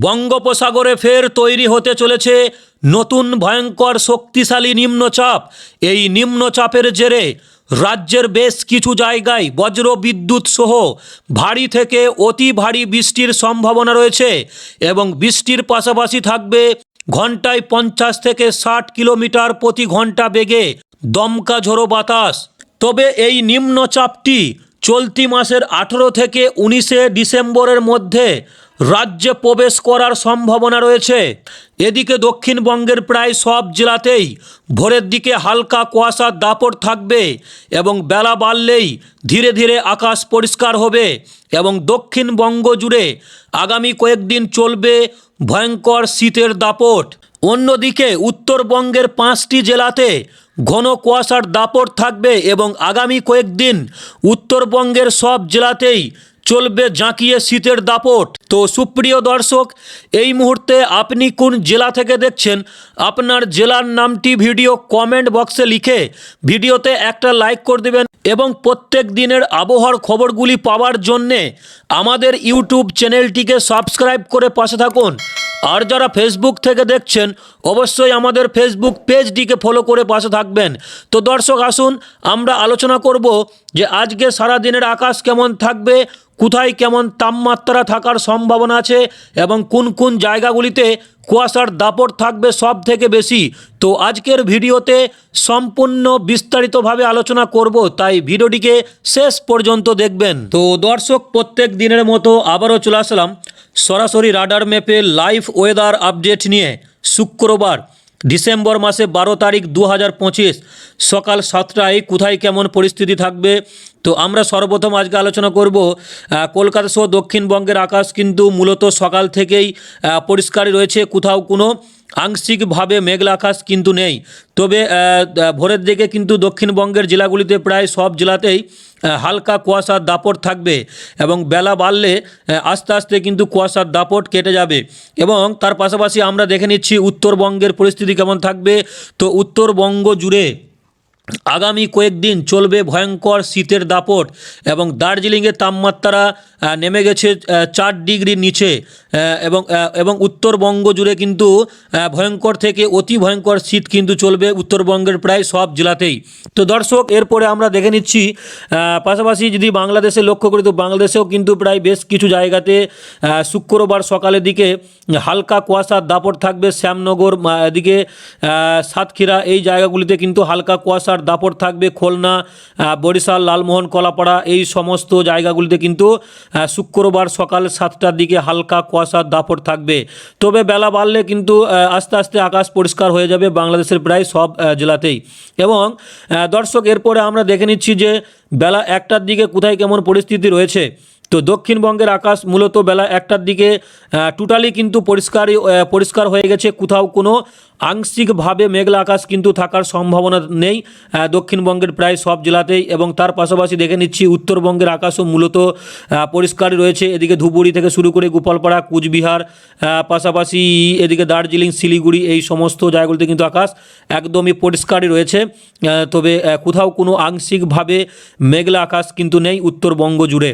বঙ্গোপসাগরে ফের তৈরি হতে চলেছে নতুন ভয়ঙ্কর শক্তিশালী নিম্নচাপ। এই নিম্নচাপের জেরে রাজ্যের বেশ কিছু জায়গায় বজ্র বিদ্যুৎ সহ ভারী থেকে অতি ভারী বৃষ্টির সম্ভাবনা রয়েছে এবং বৃষ্টির পাশাপাশি থাকবে ঘন্টায় পঞ্চাশ থেকে ষাট কিলোমিটার প্রতি ঘণ্টা বেগে দমকা ঝোড়ো বাতাস। তবে এই নিম্নচাপটি চলতি মাসের আঠেরো থেকে উনিশে ডিসেম্বরের মধ্যে রাজ্যে প্রবেশ করার সম্ভাবনা রয়েছে। এদিকে দক্ষিণবঙ্গের প্রায় সব জেলাতেই ভোরের দিকে হালকা কুয়াশার দাপট থাকবে এবং বেলা বাড়লেই ধীরে ধীরে আকাশ পরিষ্কার হবে এবং দক্ষিণবঙ্গ জুড়ে আগামী কয়েকদিন চলবে ভয়ঙ্কর শীতের দাপট। অন্যদিকে উত্তরবঙ্গের পাঁচটি জেলাতে ঘন কুয়াশার দাপট থাকবে এবং আগামী কয়েকদিন উত্তরবঙ্গের সব জেলাতেই চলবে জাঁকিয়ে শীতের দাপট। তো সুপ্রিয় দর্শক, এই মুহূর্তে আপনি কোন জেলা থেকে দেখছেন? আপনার জেলার নামটি ভিডিও কমেন্ট বক্সে লিখে ভিডিওতে একটা লাইক করে দেবেন এবং প্রত্যেক দিনের আবহাওয়ার খবরগুলি পাওয়ার জন্যে আমাদের ইউটিউব চ্যানেলটিকে সাবস্ক্রাইব করে পাশে থাকুন। আর যারা ফেসবুক থেকে দেখছেন অবশ্যই আমাদের ফেসবুক পেজটিকে ফলো করে পাশে থাকবেন। তো দর্শক, আসুন আমরা আলোচনা করব যে আজকে সারা দিনের আকাশ কেমন থাকবে, কোথায় কেমন তাপমাত্রা থাকার সম্ভাবনা আছে এবং কোন কোন জায়গাগুলিতে কুয়াশার দাপট থাকবে সব থেকে বেশি। তো আজকের ভিডিওতে সম্পূর্ণ বিস্তারিতভাবে আলোচনা করব, তাই ভিডিওটিকে শেষ পর্যন্ত দেখবেন। তো দর্শক, প্রত্যেক দিনের মতো আবারও চলে আসলাম সরাসরি রাডার ম্যাপে লাইভ ওয়েদার আপডেট নিয়ে। শুক্রবার, ডিসেম্বর মাসে বারো তারিখ দু হাজার পঁচিশ, সকাল সাতটায় কোথায় কেমন পরিস্থিতি থাকবে? তো আমরা সর্বপ্রথম আজকে আলোচনা করব কলকাতা সহ দক্ষিণবঙ্গের আকাশ কিন্তু মূলত সকাল থেকেই পরিষ্কারই রয়েছে, কোথাও কোনো আংশিকভাবে মেঘলা আকাশ কিন্তু নেই। তবে ভোরের দিকে কিন্তু দক্ষিণবঙ্গের জেলাগুলিতে প্রায় সব জেলাতেই হালকা কুয়াশার দাপট থাকবে এবং বেলা বাড়লে আস্তে আস্তে কিন্তু কুয়াশার দাপট কেটে যাবে। এবং তার পাশাপাশি আমরা দেখে নিচ্ছি উত্তরবঙ্গের পরিস্থিতি কেমন থাকবে। তো উত্তরবঙ্গ জুড়ে আগামী কয়েকদিন চলবে ভয়ঙ্কর শীতের দাপট এবং দার্জিলিংয়ের তাপমাত্রা নেমে গেছে চার ডিগ্রির নিচে এবং এবং উত্তরবঙ্গ জুড়ে কিন্তু ভয়ঙ্কর থেকে অতি ভয়ঙ্কর শীত কিন্তু চলবে উত্তরবঙ্গের প্রায় সব জেলাতেই। তো দর্শক, এরপরে আমরা দেখে নিচ্ছি পাশাপাশি যদি বাংলাদেশে লক্ষ্য করি, তো বাংলাদেশেও কিন্তু প্রায় বেশ কিছু জায়গাতে শুক্রবার সকালের দিকে হালকা কুয়াশার দাপট থাকবে। শ্যামনগর এদিকে সাতক্ষীরা, এই জায়গাগুলিতে কিন্তু হালকা কুয়াশার দাপট থাকবে, খুলনা বরিশাল, লালমোহন, কলাপাড়া এই সমস্ত জায়গাগুলিতে কিন্তু শুক্রবার সকাল সাতটার দিকে হালকা কুয়াশার দাপট থাকবে। তবে বেলা বাড়লে কিন্তু আস্তে আস্তে আকাশ পরিষ্কার হয়ে যাবে বাংলাদেশের প্রায় সব জেলাতেই। এবং দর্শক, এরপরে আমরা দেখে নিচ্ছি যে বেলা একটার দিকে কোথায় কেমন পরিস্থিতি রয়েছে। তো দক্ষিণবঙ্গের আকাশ মূলত বেলা একটার দিকে টোটালি কিন্তু পরিষ্কারই পরিষ্কার হয়ে গেছে। কোথাও কোনো আংশিকভাবে মেঘলা আকাশ কিন্তু থাকার সম্ভাবনা নেই দক্ষিণবঙ্গের প্রায় সব জেলাতেই। এবং তার পাশাপাশি দেখে নিচ্ছি, উত্তরবঙ্গের আকাশও মূলত পরিষ্কারই রয়েছে। এদিকে ধুবুরি থেকে শুরু করে গোপালপাড়া, কুচবিহার পাশাপাশি এদিকে দার্জিলিং, শিলিগুড়ি, এই সমস্ত জায়গাগুলিতে কিন্তু আকাশ একদমই পরিষ্কারই রয়েছে। তবে কোথাও কোনো আংশিকভাবে মেঘলা আকাশ কিন্তু নেই উত্তরবঙ্গ জুড়ে।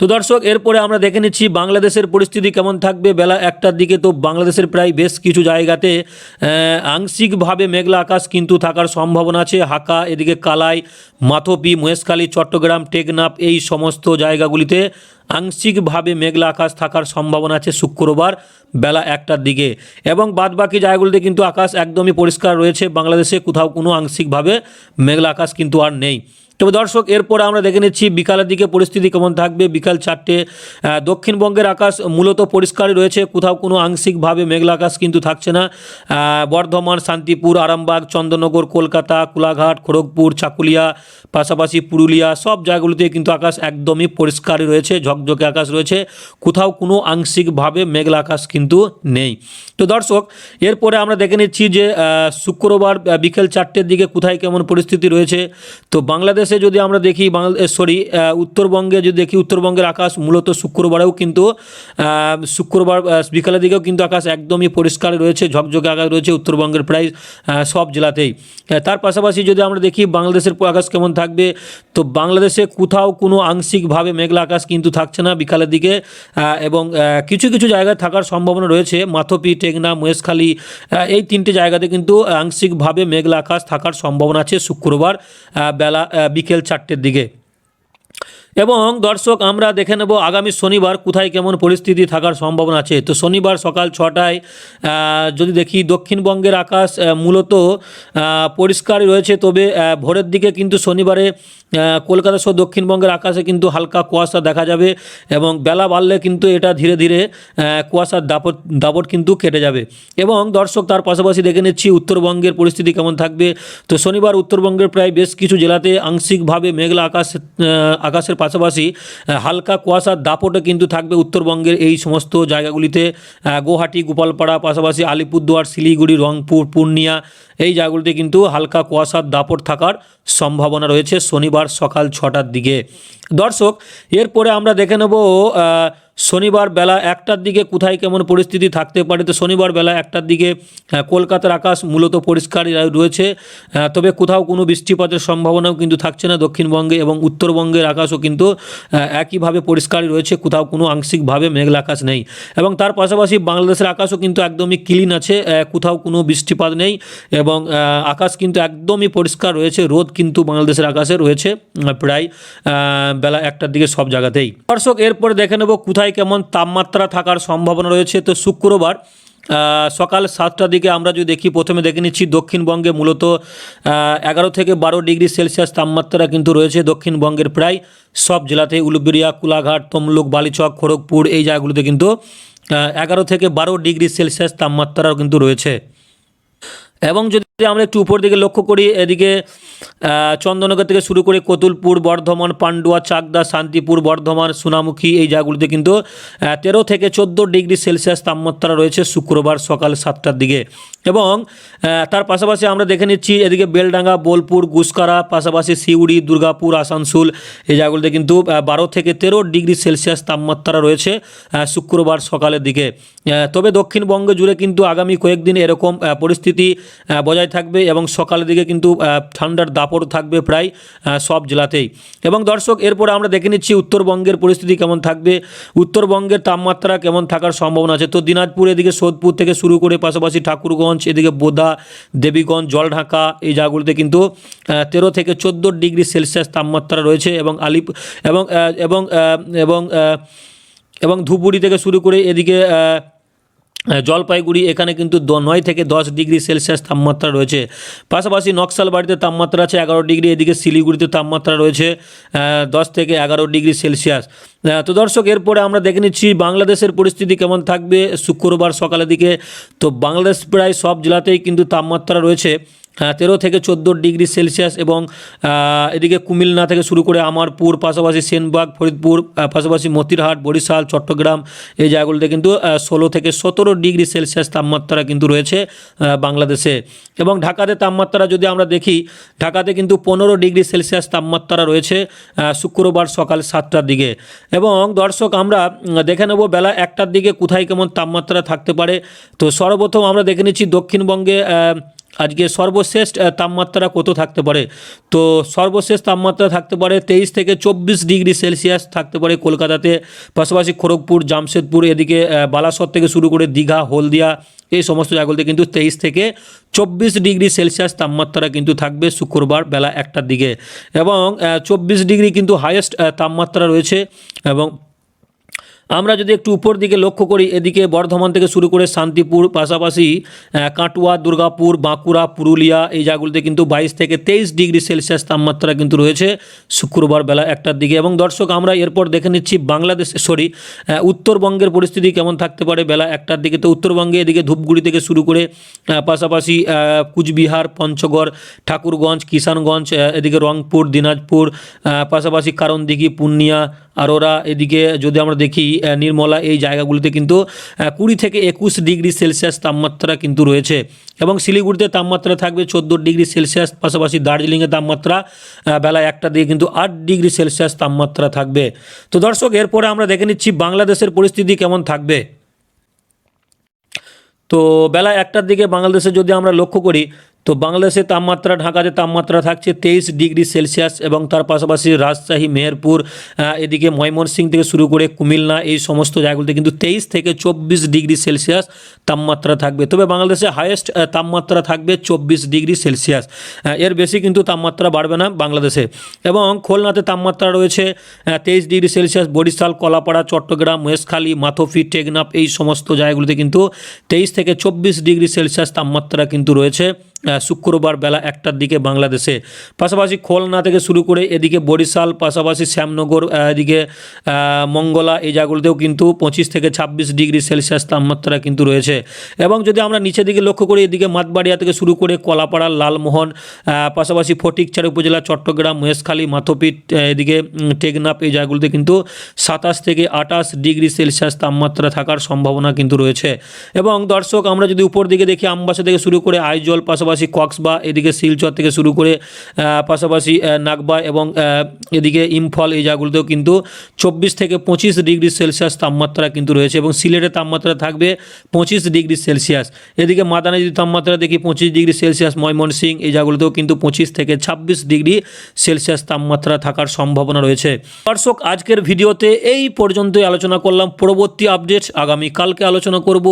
তো দর্শক, এরপরে আমরা দেখে নিচ্ছি বাংলাদেশের পরিস্থিতি কেমন থাকবে। বেলা একটার দিকে তো বাংলাদেশের প্রায় বেশ কিছু জায়গাতে আংশিকভাবে মেঘলা আকাশ কিন্তু থাকার সম্ভাবনা আছে। হাকা এদিকে কালাই, মাথপি, মহেশখালী, চট্টগ্রাম, টেকনাফ এই সমস্ত জায়গাগুলিতে আংশিকভাবে মেঘলা আকাশ থাকার সম্ভাবনা আছে শুক্রবার বেলা একটার দিকে। এবং বাদবাকি জায়গাগুলিতে কিন্তু আকাশ একদমই পরিষ্কার রয়েছে। বাংলাদেশে কোথাও কোনো আংশিকভাবে মেঘলা আকাশ কিন্তু আর নেই। তবে দর্শক, এরপরে আমরা দেখে নিচ্ছি বিকালের দিকে পরিস্থিতি কেমন থাকবে। বিকাল চারটে দক্ষিণবঙ্গের আকাশ মূলত পরিষ্কারই রয়েছে, কোথাও কোনো আংশিকভাবে মেঘলা আকাশ কিন্তু থাকছে না। বর্ধমান, শান্তিপুর, আরামবাগ চন্দননগর কলকাতা, কোলাঘাট, খড়গপুর, চাকুলিয়া, পাশাপাশি পুরুলিয়া, সব জায়গাগুলিতে কিন্তু আকাশ একদমই পরিষ্কারই রয়েছে, ঝকঝকে আকাশ রয়েছে। কোথাও কোনো আংশিকভাবে মেঘলা আকাশ কিন্তু নেই। তো দর্শক, এরপরে আমরা দেখে নিচ্ছি যে শুক্রবার বিকেল চারটের দিকে কোথায় কেমন পরিস্থিতি রয়েছে। তো বাংলাদেশ বাংলাদেশে যদি আমরা দেখি বাংলাদেশ সরি উত্তরবঙ্গে যদি দেখি, উত্তরবঙ্গের আকাশ মূলত শুক্রবারেও কিন্তু শুক্রবার বিকালের দিকেও কিন্তু আকাশ একদমই পরিষ্কার রয়েছে, ঝকঝকে আকাশ রয়েছে উত্তরবঙ্গের প্রায় সব জেলাতেই। তার পাশাপাশি যদি আমরা দেখি, বাংলাদেশের আকাশ কেমন থাকবে, তো বাংলাদেশে কোথাও কোনো আংশিকভাবে মেঘলা আকাশ কিন্তু থাকছে না বিকালের দিকে এবং কিছু কিছু জায়গায় থাকার সম্ভাবনা রয়েছে, মাথপি, টেকনা, মহেশখালী এই তিনটে জায়গাতে কিন্তু আংশিকভাবে মেঘলা আকাশ থাকার সম্ভাবনা আছে শুক্রবার বেলা বিকেল চারটের দিকে এবং দর্শক আমরা দেখে নেব আগামী শনিবার কোথায় কেমন পরিস্থিতি থাকার সম্ভাবনা আছে। তো শনিবার সকাল ছটায় যদি দেখি দক্ষিণবঙ্গের আকাশ মূলত আহ, পরিষ্কারই রয়েছে। তবে ভোরের দিকে কিন্তু শনিবারে কলকাতা সহ দক্ষিণবঙ্গের আকাশে কিন্তু হালকা কুয়াশা দেখা যাবে এবং বেলা বাড়লে কিন্তু এটা ধীরে ধীরে কুয়াশার দাপট দাপট কিন্তু কেটে যাবে। এবং দর্শক তার পাশাপাশি দেখে নিচ্ছি উত্তরবঙ্গের পরিস্থিতি কেমন থাকবে। তো শনিবার উত্তরবঙ্গের প্রায় বেশ কিছু জেলাতে আংশিকভাবে মেঘলা আকাশ আকাশের পাশাপাশি হালকা কুয়াশার দাপটে কিন্তু থাকবে উত্তরবঙ্গের এই সমস্ত জায়গাগুলিতে গুয়াহাটি, গোপালপাড়া, পাশাপাশি আলিপুরদুয়ার, শিলিগুড়ি, রংপুর, পূর্ণিয়া, এই জায়গাগুলিতে কিন্তু হালকা কুয়াশার দাপট থাকার সম্ভাবনা রয়েছে শনিবার সকাল ছটার দিকে। দর্শক, এরপরে আমরা দেখে নেব শনিবার বেলা একটার দিকে কোথায় কেমন পরিস্থিতি থাকতে পারে? তো শনিবার বেলা একটার দিকে কলকাতার আকাশ মূলত পরিষ্কার রয়েছে। তবে কোথাও কোনো বৃষ্টিপাতের সম্ভাবনাও কিন্তু থাকছে না দক্ষিণবঙ্গে এবং উত্তরবঙ্গের আকাশও কিন্তু একইভাবে পরিষ্কারই রয়েছে। কোথাও কোনো আংশিকভাবে মেঘলা আকাশ নেই। এবং তার পাশাপাশি বাংলাদেশের আকাশও কিন্তু একদমই ক্লিন আছে। কোথাও কোনো বৃষ্টিপাত নেই এবং আকাশ কিন্তু একদমই পরিষ্কার রয়েছে। রোদ কিন্তু বাংলাদেশের আকাশে রয়েছে প্রায় বেলা একটার দিকে সব জায়গাতেই। দর্শক, এরপরে দেখে নেব কোথায় কেমন তাপমাত্রা থাকার সম্ভাবনা রয়েছে? তো শুক্রবার সকাল সাতটার দিকে আমরা যদি দেখি, প্রথমে দেখে নিচ্ছি দক্ষিণবঙ্গে মূলত এগারো থেকে বারো ডিগ্রি সেলসিয়াস তাপমাত্রা কিন্তু রয়েছে দক্ষিণবঙ্গের প্রায় সব জেলাতে। উলুবেড়িয়া, কুলাঘাট, তমলুক, বালিচক, খড়গপুর এই জায়গাগুলোতে কিন্তু এগারো থেকে বারো ডিগ্রি সেলসিয়াস তাপমাত্রাও কিন্তু রয়েছে। এবং যদি আমরা একটু উপর দিকে লক্ষ্য করি, এদিকে চন্দননগর থেকে শুরু করে কতুলপুর, বর্ধমান, পান্ডুয়া, চাকদা, শান্তিপুর, বর্ধমান, সোনামুখী এই জায়গাগুলিতে কিন্তু তেরো থেকে চোদ্দ ডিগ্রি সেলসিয়াস তাপমাত্রা রয়েছে শুক্রবার সকাল সাতটার দিকে। এবং তার পাশাপাশি আমরা দেখে নিচ্ছি, এদিকে বেলডাঙ্গা, বোলপুর, গুসকারা, পাশাপাশি সিউড়ি, দুর্গাপুর, আসানসোল, এই জায়গাগুলিতে কিন্তু বারো থেকে তেরো ডিগ্রি সেলসিয়াস তাপমাত্রা রয়েছে শুক্রবার সকালের দিকে। তবে দক্ষিণবঙ্গ জুড়ে কিন্তু আগামী কয়েকদিন এরকম পরিস্থিতি বজায় থাকবে এবং সকালের দিকে কিন্তু ঠান্ডার দাপট থাকবে প্রায় সব জেলাতেই। এবং দর্শক, এরপরে আমরা দেখে নিচ্ছি উত্তরবঙ্গের পরিস্থিতি কেমন থাকবে। উত্তরবঙ্গের তাপমাত্রা কেমন থাকার সম্ভাবনা আছে? তো দিনাজপুর এদিকে, সোদপুর থেকে শুরু করে পাশাপাশি ঠাকুরগঞ্জ, এদিকে বোদা, দেবীগঞ্জ, জলঢাকা, এই জায়গাগুলিতে কিন্তু তেরো থেকে চোদ্দ ডিগ্রি সেলসিয়াস তাপমাত্রা রয়েছে এবং আলিপ, এবং এবং এবং এবং ধুপগুড়ি থেকে শুরু করে এদিকে জলপাইগুড়ি এখানে কিন্তু নয় থেকে দশ ডিগ্রি সেলসিয়াস তাপমাত্রা রয়েছে। পাশাপাশি নকশালবাড়িতে তাপমাত্রা আছে এগারো ডিগ্রি, এদিকে শিলিগুড়িতে তাপমাত্রা রয়েছে দশ থেকে এগারো ডিগ্রি সেলসিয়াস। তো দর্শক, এরপরে আমরা দেখে নিচ্ছি বাংলাদেশের পরিস্থিতি কেমন থাকবে শুক্রবার সকালের দিকে। তো বাংলাদেশ প্রায় সব জেলাতেই কিন্তু তাপমাত্রা রয়েছে। তেরো থেকে চোদ্দ ডিগ্রি সেলসিয়াস এবং এদিকে কুমিল্লা থেকে শুরু করে আমারপুর, পাশাপাশি সেনবাগ, ফরিদপুর পাশাপাশি মতিরহাট, বরিশাল, চট্টগ্রাম, এই জায়গাগুলোতে কিন্তু ষোলো থেকে সতেরো ডিগ্রি সেলসিয়াস তাপমাত্রা কিন্তু রয়েছে বাংলাদেশে। এবং ঢাকাতে তাপমাত্রা যদি আমরা দেখি, ঢাকাতে কিন্তু পনেরো ডিগ্রি সেলসিয়াস তাপমাত্রা রয়েছে শুক্রবার সকাল সাতটার দিকে। এবং দর্শক, আমরা দেখে নেব বেলা একটার দিকে কোথায় কেমন তাপমাত্রা থাকতে পারে। তো সর্বপ্রথম আমরা দেখে নিচ্ছি দক্ষিণবঙ্গে আজকে সর্বশেষ তাপমাত্রা কত থাকতে পারে? তো সর্বশেষ তাপমাত্রা থাকতে পারে তেইশ থেকে চব্বিশ ডিগ্রি সেলসিয়াস থাকতে পারে কলকাতাতে, পাশাপাশি খড়গপুর, জামশেদপুর, এদিকে বালাসর থেকে শুরু করে দীঘা, হলদিয়া, এই সমস্ত জায়গাগুলোতে কিন্তু তেইশ থেকে চব্বিশ ডিগ্রি সেলসিয়াস তাপমাত্রা কিন্তু থাকবে শুক্রবার বেলা একটার দিকে। এবং চব্বিশ ডিগ্রি কিন্তু হায়েস্ট তাপমাত্রা রয়েছে এবং আমরা যদি একটু উপর দিকে লক্ষ্য করি, এদিকে বর্ধমান থেকে শুরু করে শান্তিপুর, পাশাপাশি কাটুয়া, দুর্গাপুর, বাঁকুড়া, পুরুলিয়া, এই জায়গাগুলিতে কিন্তু বাইশ থেকে তেইশ ডিগ্রি সেলসিয়াস তাপমাত্রা কিন্তু রয়েছে শুক্রবার বেলা একটার দিকে। এবং দর্শক, আমরা এরপর দেখে নিচ্ছি বাংলাদেশ সরি উত্তরবঙ্গের পরিস্থিতি কেমন থাকতে পারে বেলা একটার দিকে। তো উত্তরবঙ্গে এদিকে ধূপগুড়ি থেকে শুরু করে পাশাপাশি কুচবিহার, পঞ্চগড়, ঠাকুরগঞ্জ, কিষানগঞ্জ এদিকে রংপুর, দিনাজপুর পাশাপাশি কারণদিঘি পূর্ণিয়া আরোরা এদিকে যদি আমরা দেখি নির্মলা এই জায়গাগুলিতে কিন্তু কুড়ি থেকে একুশ ডিগ্রি সেলসিয়াস তাপমাত্রা কিন্তু রয়েছে এবং শিলিগুড়িতে তাপমাত্রা থাকবে চোদ্দ ডিগ্রি সেলসিয়াস, পাশাপাশি দার্জিলিংয়ে তাপমাত্রা বেলা একটা দিয়ে কিন্তু আট ডিগ্রি সেলসিয়াস তাপমাত্রা থাকবে। তো দর্শক, এরপরে আমরা দেখে নিচ্ছি বাংলাদেশের পরিস্থিতি কেমন থাকবে। তো বেলা একটার দিকে বাংলাদেশে যদি আমরা লক্ষ্য করি তো বাংলাদেশে তাপমাত্রা, ঢাকাতে তাপমাত্রা থাকছে তেইশ ডিগ্রি সেলসিয়াস এবং তার পাশাপাশি রাজশাহী, মেহেরপুর এদিকে ময়মনসিং থেকে শুরু করে কুমিল্লা, এই সমস্ত জায়গাগুলোতে কিন্তু তেইশ থেকে চব্বিশ ডিগ্রি সেলসিয়াস তাপমাত্রা থাকবে। তবে বাংলাদেশে হায়েস্ট তাপমাত্রা থাকবে চব্বিশ ডিগ্রি সেলসিয়াস। এর বেশি কিন্তু তাপমাত্রা বাড়বে না বাংলাদেশে। এবং খুলনাতে তাপমাত্রা রয়েছে তেইশ ডিগ্রি সেলসিয়াস। বরিশাল, কলাপাড়া, চট্টগ্রাম মহেশখালী মাথফি, টেকনাফ এই সমস্ত জায়গাগুলিতে কিন্তু তেইশ থেকে চব্বিশ ডিগ্রি সেলসিয়াস তাপমাত্রা কিন্তু রয়েছে। শুক্রবার বেলা একটার দিকে বাংলাদেশে। পাশাপাশি খুলনা থেকে শুরু করে এদিকে বরিশাল, পাশাপাশি শ্যামনগর এদিকে মঙ্গলা, এই জায়গাগুলোতেও কিন্তু পঁচিশ থেকে ছাব্বিশ ডিগ্রি সেলসিয়াস তাপমাত্রা কিন্তু রয়েছে। এবং যদি আমরা নিচের দিকে লক্ষ্য করি, এদিকে মাতবাড়িয়া থেকে শুরু করে কলাপাড়া, লালমোহন পাশাপাশি ফটিকচার উপজেলা, চট্টগ্রাম মহেশখালী মাথপিট এদিকে টেকনাপ এই জায়গাগুলোতে কিন্তু সাতাশ থেকে আঠাশ ডিগ্রি সেলসিয়াস তাপমাত্রা থাকার সম্ভাবনা কিন্তু রয়েছে। এবং দর্শক, আমরা যদি উপর দিকে দেখি, আমবাসা থেকে শুরু করে আইজল, পাশাপাশি কক্সবা, এদিকে শিলচর থেকে শুরু করে পাশাপাশি নাগবা এবং এদিকে ইম্ফল, এই জায়গাগুলোতেও কিন্তু চব্বিশ থেকে পঁচিশ ডিগ্রি সেলসিয়াস তাপমাত্রা কিন্তু রয়েছে এবং সিলেটের তাপমাত্রা থাকবে পঁচিশ ডিগ্রি সেলসিয়াস। এদিকে মাদানে যদি তাপমাত্রা দেখি পঁচিশ ডিগ্রি সেলসিয়াস ময়মনসিং এই জায়গাগুলোতেও কিন্তু পঁচিশ থেকে ছাব্বিশ ডিগ্রি সেলসিয়াস তাপমাত্রা থাকার সম্ভাবনা রয়েছে। দর্শক, আজকের ভিডিওতে এই পর্যন্তই আলোচনা করলাম। পরবর্তী আপডেট আগামী কালকে আলোচনা করব।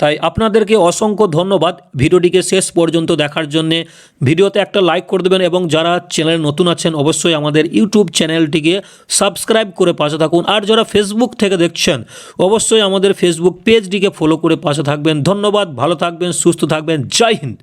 তাই আপনাদেরকে অসংখ্য ধন্যবাদ ভিডিওটিকে শেষ পর্যন্ত দেখার জন্যে। ভিডিওতে একটা লাইক করে দেবেন এবং যারা চ্যানেলে নতুন আছেন, অবশ্যই আমাদের ইউটিউব চ্যানেলটিকে সাবস্ক্রাইব করে পাশে থাকুন। আর যারা ফেসবুক থেকে দেখছেন, অবশ্যই আমাদের ফেসবুক পেজটিকে ফলো করে পাশে থাকবেন। ধন্যবাদ, ভালো থাকবেন, সুস্থ থাকবেন। জয় হিন্দ।